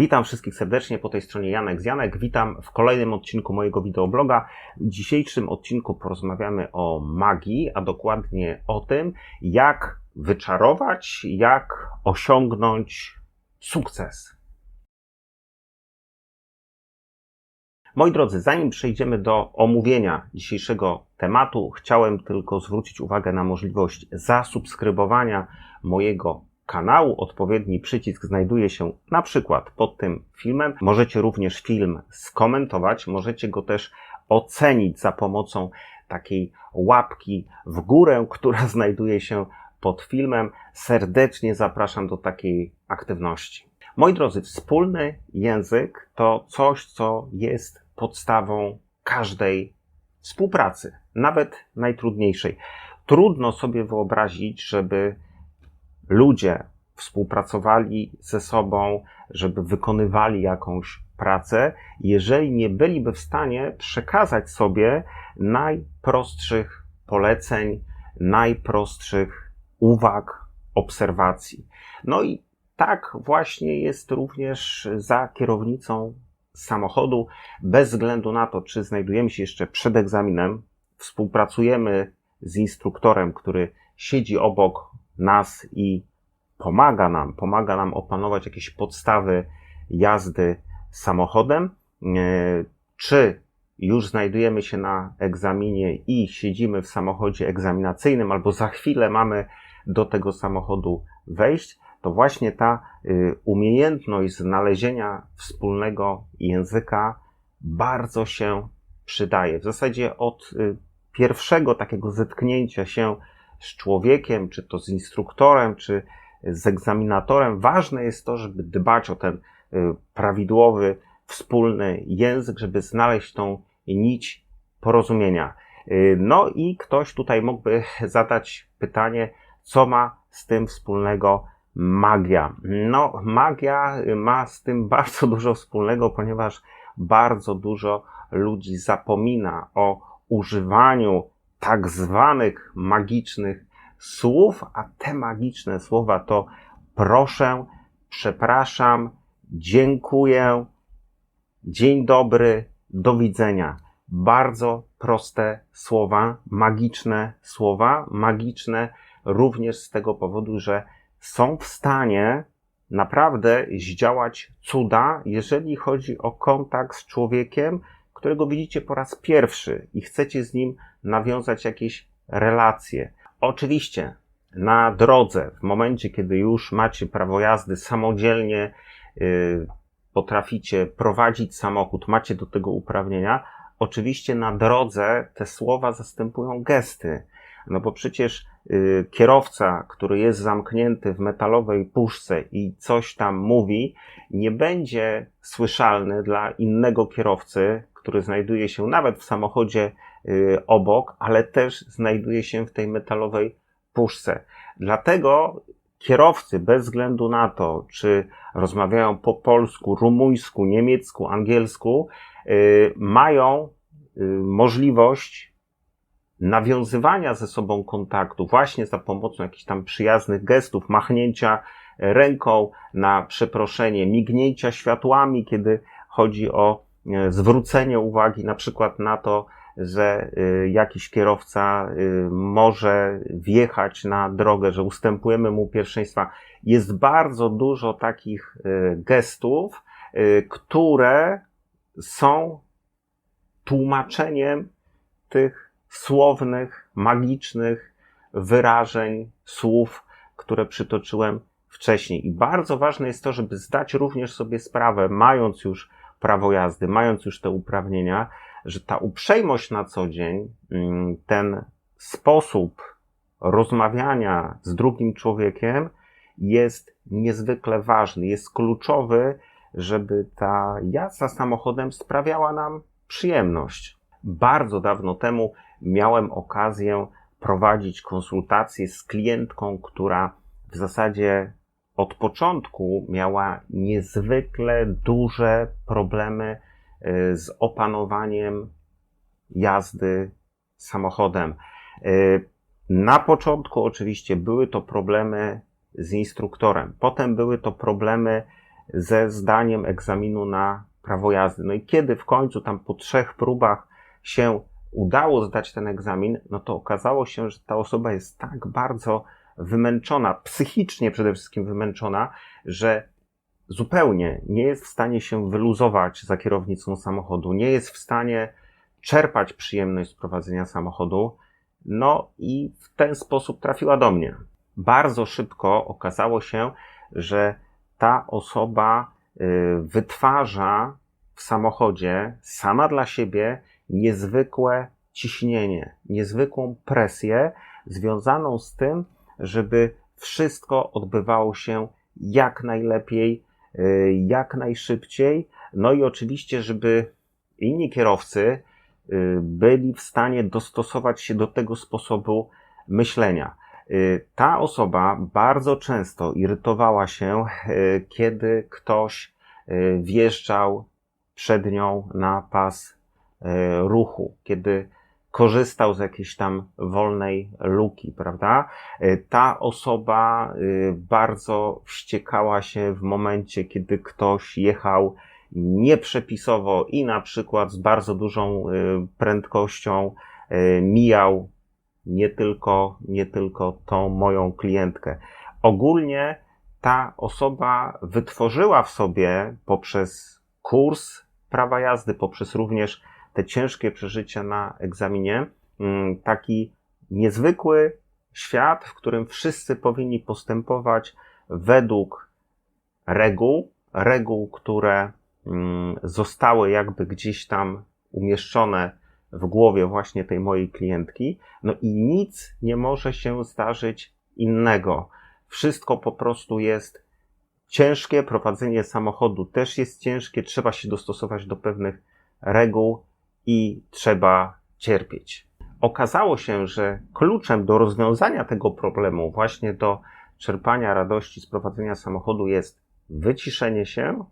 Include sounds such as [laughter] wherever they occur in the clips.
Witam wszystkich serdecznie po tej stronie Janek z Janek. Witam w kolejnym odcinku mojego wideobloga. W dzisiejszym odcinku porozmawiamy o magii, a dokładnie o tym, jak wyczarować, jak osiągnąć sukces. Moi drodzy, zanim przejdziemy do omówienia dzisiejszego tematu, chciałem tylko zwrócić uwagę na możliwość zasubskrybowania mojego kanału. Odpowiedni przycisk znajduje się na przykład pod tym filmem. Możecie również film skomentować, możecie go też ocenić za pomocą takiej łapki w górę, [laughs] która znajduje się pod filmem. Serdecznie zapraszam do takiej aktywności. Moi drodzy, wspólny język to coś, co jest podstawą każdej współpracy, nawet najtrudniejszej. Trudno sobie wyobrazić, żeby ludzie współpracowali ze sobą, żeby wykonywali jakąś pracę, jeżeli nie byliby w stanie przekazać sobie najprostszych poleceń, najprostszych uwag, obserwacji. No i tak właśnie jest również za kierownicą samochodu, bez względu na to, czy znajdujemy się jeszcze przed egzaminem, współpracujemy z instruktorem, który siedzi obok nas i pomaga nam, pomaga nam opanować jakieś podstawy jazdy samochodem, e, czy już znajdujemy się na egzaminie i siedzimy w samochodzie egzaminacyjnym, albo za chwilę mamy do tego samochodu wejść, to właśnie ta y, umiejętność znalezienia wspólnego języka bardzo się przydaje. W zasadzie od y, pierwszego takiego zetknięcia się z człowiekiem, czy to z instruktorem, czy z egzaminatorem, ważne jest to, żeby dbać o ten y, prawidłowy, wspólny język, żeby znaleźć tą nić porozumienia. No i ktoś tutaj mógłby [laughs] zadać pytanie, co ma z tym wspólnego magia. No, magia ma z tym [laughs] bardzo dużo wspólnego, ponieważ bardzo dużo ludzi zapomina o używaniu tak zwanych magicznych słów, a te magiczne słowa to proszę, przepraszam, dziękuję, dzień dobry, do widzenia. Bardzo proste słowa, magiczne słowa, magiczne również z tego powodu, że są w stanie naprawdę zdziałać cuda, jeżeli chodzi o kontakt z człowiekiem, którego widzicie po raz pierwszy i chcecie z nim nawiązać jakieś relacje. Oczywiście na drodze, w momencie, kiedy już macie prawo jazdy samodzielnie, yy, potraficie prowadzić samochód, macie do tego uprawnienia, oczywiście na drodze te słowa zastępują gesty. No bo przecież y, kierowca, który jest zamknięty w metalowej puszce i coś tam mówi, nie będzie słyszalny dla innego kierowcy, który znajduje się nawet w samochodzie y, obok, ale też znajduje się w tej metalowej puszce. Dlatego kierowcy, bez względu na to, czy rozmawiają po polsku, rumuńsku, niemiecku, angielsku, y, mają możliwość nawiązywania ze sobą kontaktu właśnie za pomocą jakichś tam przyjaznych gestów, machnięcia ręką na przeproszenie, mignięcia światłami, kiedy chodzi o e, zwrócenie uwagi na przykład na to, że e, jakiś kierowca e, może wjechać na drogę, że ustępujemy mu pierwszeństwa. Jest bardzo dużo takich gestów, które są tłumaczeniem tych słownych, magicznych wyrażeń, słów, które przytoczyłem wcześniej. I bardzo ważne jest to, żeby zdać również sobie sprawę, mając już prawo jazdy, mając już te uprawnienia, że ta uprzejmość na co dzień, mm, ten sposób rozmawiania z drugim człowiekiem jest niezwykle ważny, jest kluczowy, żeby ta jazda samochodem sprawiała nam przyjemność. Bardzo dawno temu miałem okazję prowadzić konsultacje z klientką, która w zasadzie od początku miała niezwykle duże problemy y, z opanowaniem jazdy samochodem. Y, na początku oczywiście były to problemy z instruktorem, potem były to problemy ze zdaniem egzaminu na prawo jazdy. No i kiedy w końcu tam po trzech próbach się udało zdać ten egzamin, no to okazało się, że ta osoba jest tak bardzo wymęczona, psychicznie przede wszystkim wymęczona, że zupełnie nie jest w stanie się wyluzować za kierownicą samochodu, nie jest w stanie czerpać przyjemność z prowadzenia samochodu. No i w ten sposób trafiła do mnie. Bardzo szybko okazało się, że ta osoba y, wytwarza w samochodzie sama dla siebie niezwykłe ciśnienie, niezwykłą presję związaną z tym, żeby wszystko odbywało się jak najlepiej, y, jak najszybciej. No i oczywiście, żeby inni kierowcy y, byli w stanie dostosować się do tego sposobu myślenia. Y, ta osoba bardzo często irytowała się, kiedy ktoś wjeżdżał przed nią na pas ruchu, kiedy korzystał z jakiejś tam wolnej luki, prawda? Y, ta osoba y, bardzo wściekała się w momencie, kiedy ktoś jechał nieprzepisowo i na przykład z bardzo dużą y, prędkością mijał nie tylko, nie tylko tą moją klientkę. Ogólnie ta osoba wytworzyła w sobie poprzez kurs prawa jazdy, poprzez również te ciężkie przeżycia na egzaminie, mm, taki niezwykły świat, w którym wszyscy powinni postępować według reguł, reguł, które mm, zostały jakby gdzieś tam umieszczone w głowie właśnie tej mojej klientki. No i nic nie może się zdarzyć innego. Wszystko po prostu jest ciężkie, prowadzenie samochodu też jest ciężkie, trzeba się dostosować do pewnych reguł i trzeba cierpieć. Okazało się, że kluczem do rozwiązania tego problemu, właśnie do czerpania radości z prowadzenia samochodu, jest wyciszenie się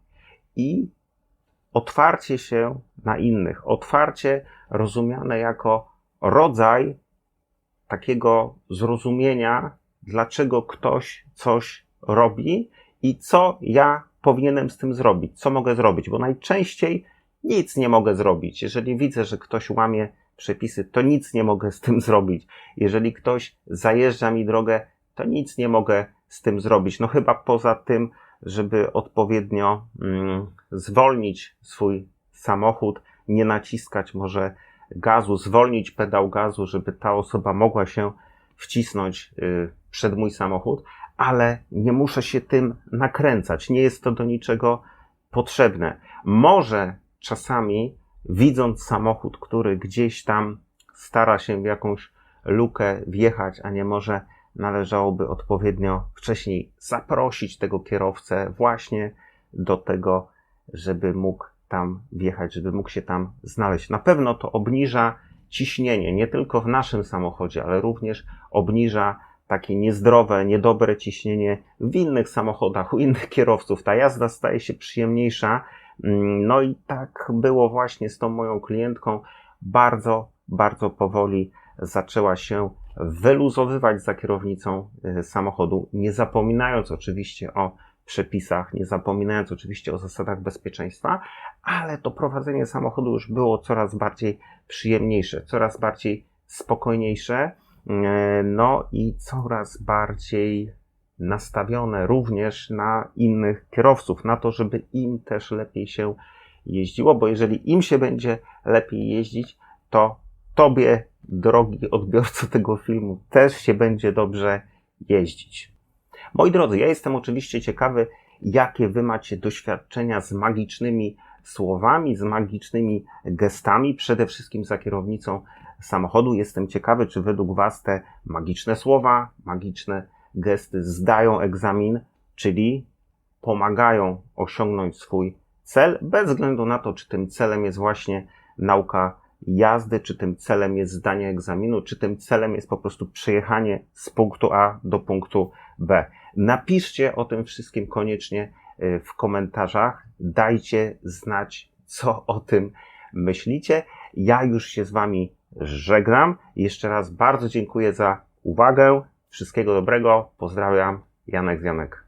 i otwarcie się na innych. Otwarcie rozumiane jako rodzaj takiego zrozumienia, dlaczego ktoś coś robi i co ja powinienem z tym zrobić, co mogę zrobić, bo najczęściej nic nie mogę zrobić. Jeżeli widzę, że ktoś łamie przepisy, to nic nie mogę z tym [laughs] zrobić. Jeżeli ktoś zajeżdża mi drogę, to nic nie mogę z tym zrobić. No chyba poza tym, żeby odpowiednio mm, zwolnić swój samochód, nie naciskać może gazu, zwolnić pedał gazu, żeby ta osoba mogła się wcisnąć y, przed mój samochód, ale nie muszę się tym nakręcać. Nie jest to do niczego potrzebne. Może czasami widząc samochód, który gdzieś tam stara się w jakąś lukę wjechać, a nie może, należałoby odpowiednio wcześniej zaprosić tego kierowcę właśnie do tego, żeby mógł tam wjechać, żeby mógł się tam znaleźć. Na pewno to obniża ciśnienie nie tylko w naszym samochodzie, ale również obniża takie niezdrowe, niedobre ciśnienie w innych samochodach, u innych kierowców. Ta jazda staje się przyjemniejsza, no i tak było właśnie z tą moją klientką. Bardzo, bardzo powoli zaczęła się wyluzowywać za kierownicą y, samochodu, nie zapominając oczywiście o przepisach, nie zapominając oczywiście o zasadach bezpieczeństwa, ale to prowadzenie samochodu już było coraz bardziej przyjemniejsze, coraz bardziej spokojniejsze, y, no i coraz bardziej nastawione również na innych kierowców, na to, żeby im też lepiej się jeździło, bo jeżeli im się będzie lepiej jeździć, to tobie, drogi odbiorco tego filmu, też się będzie dobrze jeździć. Moi drodzy, ja jestem oczywiście ciekawy, jakie wy macie doświadczenia z magicznymi słowami, z magicznymi gestami, przede wszystkim za kierownicą samochodu. Jestem ciekawy, czy według was te magiczne słowa, magiczne gesty zdają egzamin, czyli pomagają osiągnąć swój cel, bez względu na to, czy tym celem jest właśnie nauka jazdy, czy tym celem jest zdanie egzaminu, czy tym celem jest po prostu przejechanie z punktu A do punktu B. Napiszcie o tym wszystkim koniecznie y, w komentarzach. Dajcie znać, co o tym myślicie. Ja już się z Wami żegnam. Jeszcze raz bardzo dziękuję za uwagę. Wszystkiego dobrego. Pozdrawiam. Janek Zjanek.